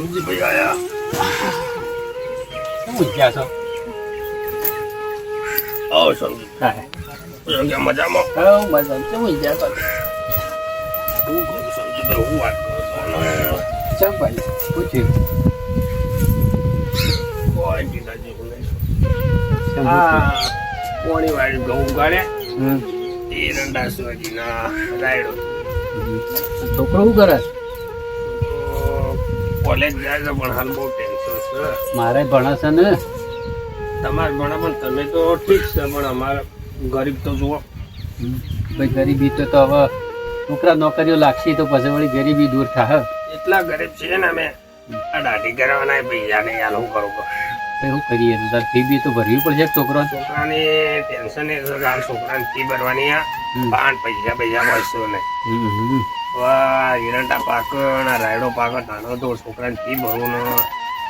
ભાઈ આયા શું ઊંઘ્યા છો? આવો સમજી હા સમજી મજામાં. હા મજા શું છો? હું સમજી ભાઈ હું વાત કરું ચમ ભાઈ? પૂછ્યું. કોઈ જેવું નહીં હા પોણી વાળી ઘઉં હમ. એરંડા સુરજીના રાયડો. છોકરો શું કરે કોલેજ જાય છે પણ હાલ બહુ ટેન્શન છે. મારે ભણે છે ને. તમારે ભણે પણ તમે તો ઠીક છે પણ અમારે ગરીબ તો જુઓ. ભાઈ ગરીબી તો તો હવે છોકરા નોકરીઓ લાગશે તો પછી વળી ગરીબી દૂર થાય. એટલા ગરીબ છે ને અમે. આ દાઢી કરવાના પૈસા નહીં હાલ હું કરું. ભાઈ શું કરીએ તો તાર ફી બી તો ભરવી પડશે છોકરો છોકરાને. ટેન્શન એ છોકરાને ફી ભરવાની આ. પાંચ પૈસા પૈસા મળશો નહીં. વાહ એરંડા પાક રાયડો પાક નાનો તો છોકરાની ફી ભરવું ને.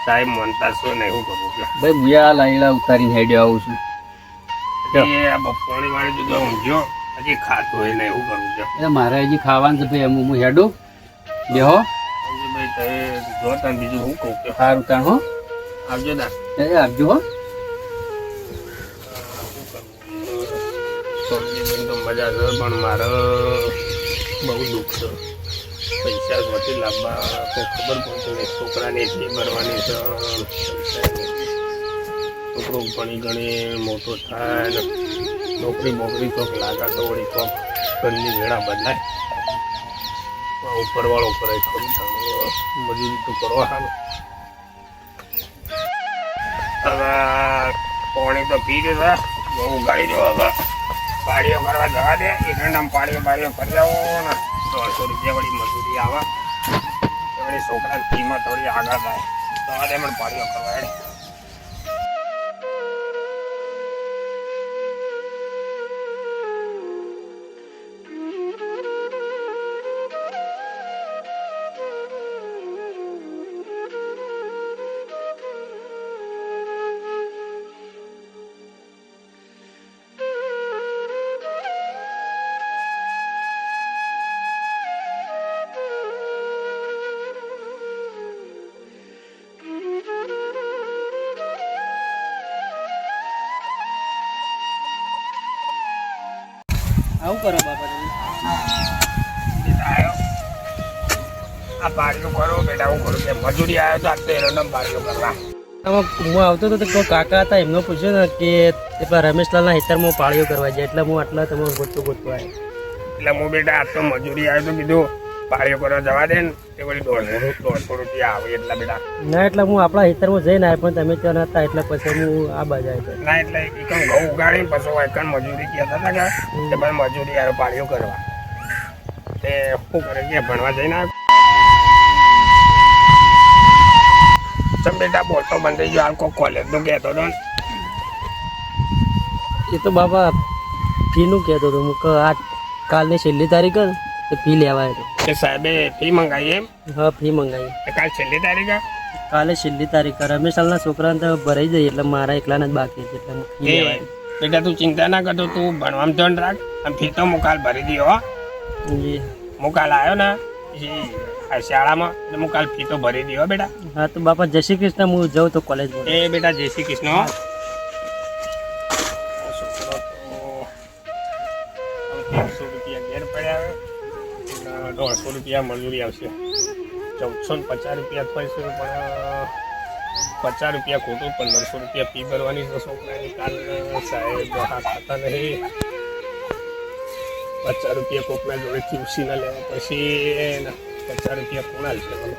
સાહેબ મનતા છો ને એવું કરું છું. ભાઈ હું લાઈડા ઉતારીને હેડે આવું છું. એ આ બપોરની વાળી જુદો ઊંઘ્યો હજી ખાતું હોય ને એવું કરવું છે. એટલે મારે હજી ખાવાનું છે ભાઈ હું હું હેડું. બેહો ભાઈ જો તને બીજું હું કહું કે. સારું તાણ હો. આવજો દા એ આપજો હો. મજા છે પણ મારે બહુ દુઃખ છે. પૈસા સ્વતી લાવવા તો ખબર પડતી છોકરાને ફી ભરવાની છે, છોકરો ભણી ગણી, મોટો થાય નોકરી મોકરી ચોક લાગા તો વળી ચોક ઘરની વેળા બદલાય. ઉપરવાળો કરે ખરું મજૂરી તો કરવા હાલ. હવે પાણી તો પી લીધા બહુ ગાડી જવા હવે પાડીઓ કરવા જવા દે. એક પાડીઓ પાડીઓ કરી આવો ને. દોઢસો રૂપિયા વળી મજૂરી આવે. તો વળી છોકરાની કિંમત થોડી આગળ થાય જવા દે મને પાડીઓ કરવા આવું કરો બાપા આ પાડીઓ કરો બેટા હું કરું મજૂરી આવ્યો તો એરંડમ કરવા આમાં હું આવતો હતો તો કાકા હતા એમનો પૂછ્યો ને કે પેલા રમેશલાલના હિતરમાં પાળીઓ કરવા જાય, એટલે હું આટલા તમે ગોતતો આવ્યો. એટલે હું બેટા તો મજૂરી આવ્યો તો કીધું પાડીઓ કરવા જવા દે ને એ વળી દોઢસો દોઢસો રૂપિયા આવે એટલા બેટા ના એટલે હું આપણા હિતરમાં જઈને આવ્યો પણ તમે ત્યાં નતા એટલે પછી હું આ બાજુ આવ્યો. ના એટલે એકમ ઘઉં ઉગાડીને પછી વાયકણ મજૂરી કહેતા હતા કે તે ભાઈ મજૂરી આવ્યો પાડીઓ કરવા. તે શું કરે કે ભણવા જઈને આવ્યો. ચમ બેટા બોલતો બંધ થઈ ગયો કોઈ કોલેજનું કહેતો હતો એ તો બાબા ફીનું કહેતો હતો. હું કે કાલની છેલ્લી તારીખ હતી, તો ફી લેવા આવ્યો કે સાહેબે ફી મંગાવી એમ? હા ફી મંગાવી કાલ છેલ્લી તારીખ? કાલે છેલ્લી તારીખ. રમેશાલના છોકરાને તો ભરાઈ જાય એટલે મારા એકલાના જ બાકી છે એટલે ફી લેવાય. બેટા તું ચિંતા ના કરતો તું ભણવામાં ધ્યાન રાખ. અને ફી તો હું કાલ ભરી દયો હો. જી. હું કાલ આવ્યો ને શાળામાં એટલે હું કાલ ફી તો ભરી દયો હો બેટા. હા તો બાપા જય શ્રી કૃષ્ણ હું જાઉં તો કોલેજમાં એ બેટા જય શ્રી કૃષ્ણ આવે અને દોઢસો રૂપિયા મજૂરી આવશે. ચૌદસો ને પચાસ રૂપિયા થાય છે પણ પચાસ રૂપિયા ખોટું પંદરસો રૂપિયા ફી ભરવાની છે છોકરાની કાલ સાહેબ, હાથ ખાતા નહીં. પચાસ રૂપિયા કોકના જોડેથી ઉસીના લેવા પછી ને પચાસ રૂપિયા કોણ હાલશે મને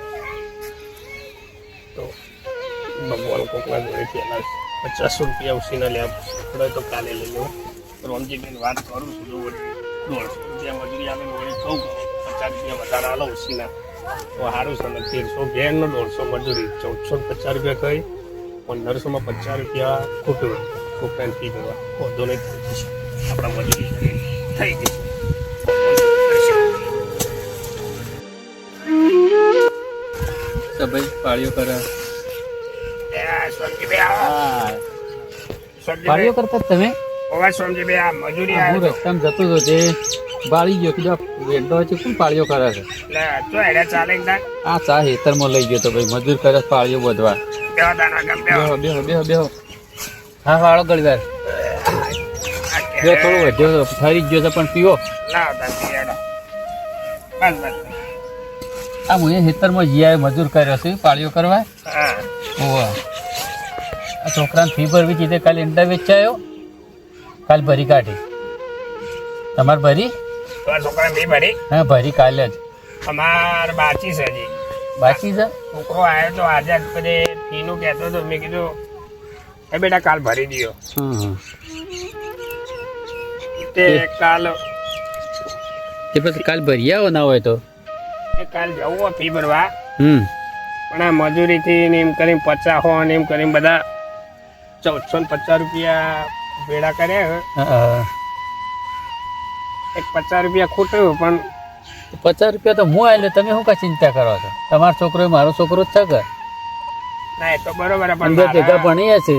તો ભગવાન કોકના જોડેથી હાલશે પચાસો રૂપિયા ઉસીના લેવા આપણે તો કાલે લઈ લો રોમજીબેન વાત કરું છું, જો દોઢસો રૂપિયા મજૂરી આવે ને વળી કહું. કે પચાસ રૂપિયા વધારે આલો ઉસીના તો સારું છે ને તેરસો ઘેરનો દોઢસો મજૂરી. ચૌદસો પચાસ રૂપિયા કહી પંદરસોમાં પચાસ રૂપિયા ખોટું છોકરાને ફી કરવા વધુ નહીં થઈ જશે. આપણા મજૂરી થઈ ગઈ તો ભાઈ પાળીઓ કરે. પાળીઓ કરતા તમે? ઓવા સ્વામીજી આ મજૂરી આવ્યો રસ્તામાં જતો હતો તે બાળી ગયો કીધું વેડો છે કોણ પાળીઓ કરે છે? જો ચાલે આ ચા હેતરમાં લઈ ગયો તો ભાઈ મજૂર કરે પાળીઓ બધવા. બેહો બેહો. બેહો હા વાળો ગળી વાર બે થોડું વધ્યો છે, ઠરી ગયો છે પણ પીવો. આ હું એ હેતરમાં જીઆ મજૂર કર્યો છે પાળીઓ કરવા. ઓવા આ છોકરાને ફી ભરવી હતી કાલે ઈંડા વેચાયો. કાલ ભરી કાઢી. તમારે ભરી? બી ભરી. હા ભરી કાલે જ. અમાર બાચી છે હજી. બાકી છે? છોકરો આવ્યો તો આજે જ બધે ફીનું કહેતો હતો. મેં કીધું એ બેટા કાલ ભરી દ્યો. હમ તે કાલ તે પછી કાલ ભરી આવો ના હોય તો? એ કાલ જવું હોય ફી ભરવા. હમ. પણ આ મજૂરીથી ને એમ કરીને પચાસ હો ને એમ કરીને બધા ચૌદસો ને પચાસ રૂપિયા ભેળા કર્યા હા. એક પચાસ રૂપિયા ખૂટ્યું પણ પચાસ રૂપિયા તો હું આવેલો તમે શું કા ચિંતા કરો છો? તમારો છોકરો મારો છોકરો જ છે કે? ના એ તો બરોબર પણ અંદર ભેગા ભણીએ છે.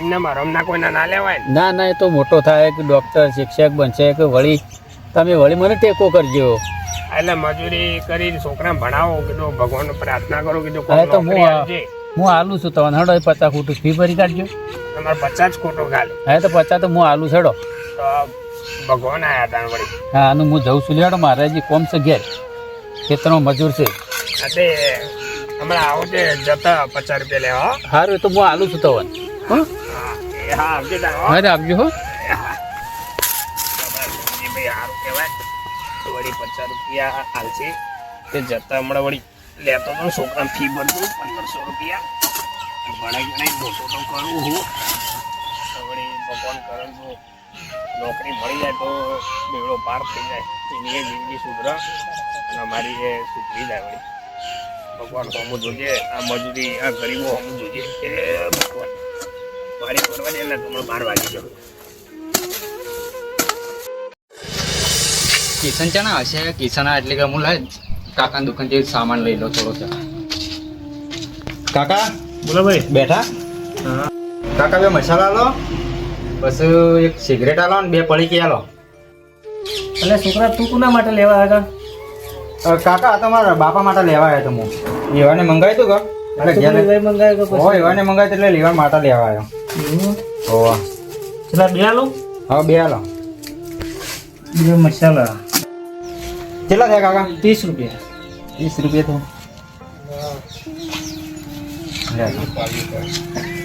એમને હમણાં કોઈના ના લેવાય ને. ના એ તો મોટો થાય કે ડોક્ટર શિક્ષક બનશે કે વળી તમે વળી મને ટેકો કરજો. એટલે મજૂરી કરી છોકરા ભણાવો કીધું ભગવાન પ્રાર્થના કરો કીધું કોઈ તો હું. હું આલું છું તમને હડો પચાસ ખોટું ફી ભરી કાઢજો. તમારે પચાસ ખોટો ખાલી. હા તો પચાસ તો હું આલું છડો તો ભગવાન આયા હતા વળી. હા આનું હું જઉં છું. લેડો મારે હજી કોમ છે ઘેર. ખેતરમાં મજૂર છે. આ હમણાં આવો છે જતા પચાસ રૂપિયા લેવા. સારું તો હું આલું છું તવન. હં? આવજે તાર આપજો હો. સારું કહેવાય. વળી પચાસ રૂપિયા હાલશે. તે જતા હમણાં વળી લેતો તો છોકરાને ફી ભરતું પંદરસો રૂપિયા. ભણાઈ ગણાઈ મોટો તો કરું હું. વળી ભગવાન કરું તો નોકરી મળી જાય તો બેવડો પાર થઈ જાય. એની એ જિંદગી સુધરે અને અમારી એ સુધરી જાય વળી ભગવાન હમું જોજે આ મજૂરી આ ગરીબો હમું જોજે એ ભગવાન. મારી ફરવા જાય એટલે તમારે બાર વાગી જવું કિશન છે ને હશે? કિશન એટલે કે હું લાય કાકા દુકાન જેવી સામાન લઈ લો થોડો છે કાકા? બોલો ભાઈ. બેઠા? કાકા બે મસાલા લો. પછી એક સિગરેટ આલો ને બે પડીકી આલો. એટલે છોકરા તું કોના માટે લેવા આવ્યા? કાકા આ તમારા બાપા માટે લેવા આવ્યા તો હું. લેવાને મંગાવ્યું તું કા? એટલે મંગાવ્યો હો એવાને મંગાવ્યું એટલે લેવા માટે લેવા આવ્યો. હોવા પેલા બે આલો? હા બે આલો. બે મસાલા. કેટલા થયા કાકા? ત્રીસ રૂપિયા. ત્રીસ રૂપિયા થયા.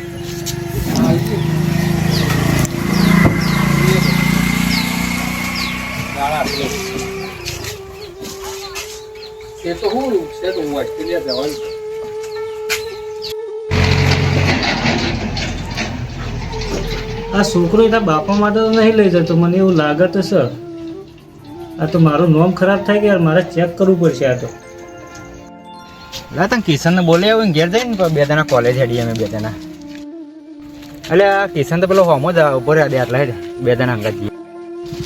એ તો હું છે તો હું ઓસ્ટ્રેલિયા જવાનું આ છોકરો એના બાપા માટે તો નહીં લઈ જતો મને એવું લાગે તો સર આ તો મારું નોમ ખરાબ થાય કે યાર મારે ચેક કરવું પડશે આ તો. લા તને કિશન ને બોલે આવું ઘેર જઈને બે દાના કોલેજ હેડી અમે બે દાના એટલે આ કિશન તો પેલો હોમો જ ઊભો રહ્યા આટલા હેડ બે દાના અંગાત જઈએ.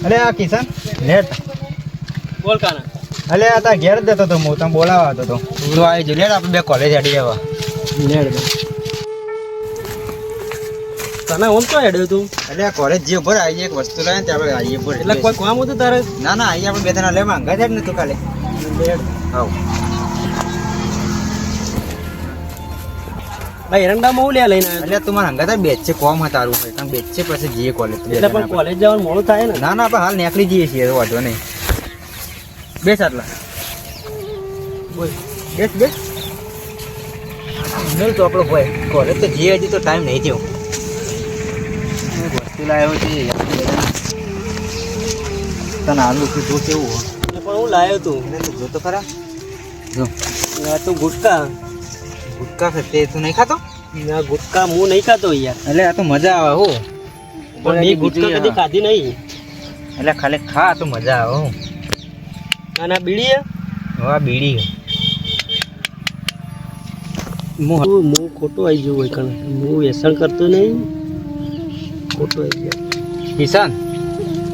અલે આ કિશન લેટ. બોલ કાના. અલે આ તા ઘેર દેતો તો હું તને બોલાવા હતો તો. તું આવી જો લેટ આપણે બે કોલેજ હેડી જવા. તને ઓમ તો હેડ્યો તું? એટલે કોલેજ જે ઉપર આવી એક વસ્તુ લાવે ને આપણે આવીએ ઉપર એટલે કોઈ કામ હતું તારે? ના ના આવીએ આપણે બે ત્રણ લેવા માંગા છે ને તું કાલે હાવ ભાઈ એરંડામાં હું લે લઈને એટલે તમારે મારા અંગત બેચ છે કોમ હતા તારું હોય તમે બેચ છે પછી જઈએ કોલેજ એટલે પણ કોલેજ જવાનું મોડું થાય ને? ના ના આપણે હાલ નીકળી જઈએ છીએ તો વાંધો નહીં. બેસ આટલા. બોલ. બેસ બેસ. નહીં તો આપણો ભાઈ. કોલેજ તો જઈએ હજી તો ટાઈમ નહીં થયો. વસ્તુ લાવ્યો છે તને આલુ કે જો કેવું હોય? પણ હું લાવ્યો તું. જો તો ખરા? જો. તો ગુટકા. ગુટકા ખાતે તું નહીં ખાતો? ના ગુટકા હું નહીં ખાતો યાર. એટલે આ તો મજા આવે હો. પણ મેં ગુટકા કદી ખાધી નહીં. એટલે ખાલી ખા તો મજા આવે હો. અને આ બીડી હે? બીડી હું હું ખોટો આવી ગયો હોય કારણ હું વ્યસન કરતો નહીં. ખોટો આવી ગયો. કિશન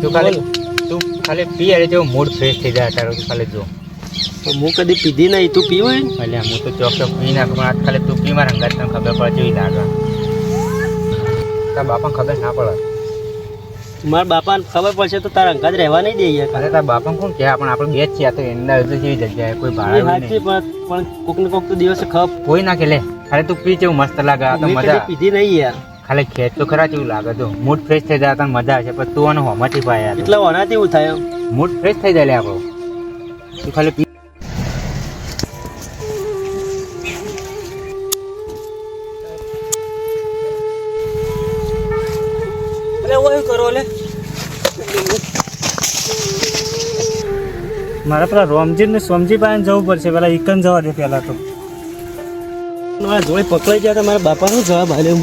તું ખાલી તું ખાલી પી અરે જેવો મૂડ ફ્રેશ થઈ જાય તારો ખાલી જો. હું કદી પીધી નહીં તું પીવું એટલે હું તો ચોક ચોક પી નાખું પણ આજ ખાલી તું પી મારા અંગાત તને ખબર પડે જોઈ લાગે. તારા બાપાને ખબર ના પડે. મારા બાપાને ખબર પડશે તો તારા અંગાત રહેવા નહીં દે યાર. અરે તારા બાપાને કોણ કહે? પણ આપણે બે જ છીએ તો એના તો જેવી જગ્યાએ કોઈ ભાડે સાચી પણ પણ કોક ને કોક તો દિવસે ખપ. કોઈ ના કે લે અરે તું પી જેવું મસ્ત લાગે તો મજા. પીધી નહીં યાર. ખાલી ખેત તો ખરા જેવું લાગે તો મૂડ ફ્રેશ થઈ જાય તને મજા આવશે પણ તું આનો હોમાંથી પાય યાર એટલે હોનાથી એવું થાય. મૂડ ફ્રેશ થઈ જાય લે આપણો. તું ખાલી પી. કરો લે. મારે પેલા રોમજી ને સોમજી પાસે જવું પડશે. પેલા ઇકન જવા દે પેલા તો. મારા જોડે પકડાઈ ગયા તો મારા બાપાનો જવાબ આલ્યો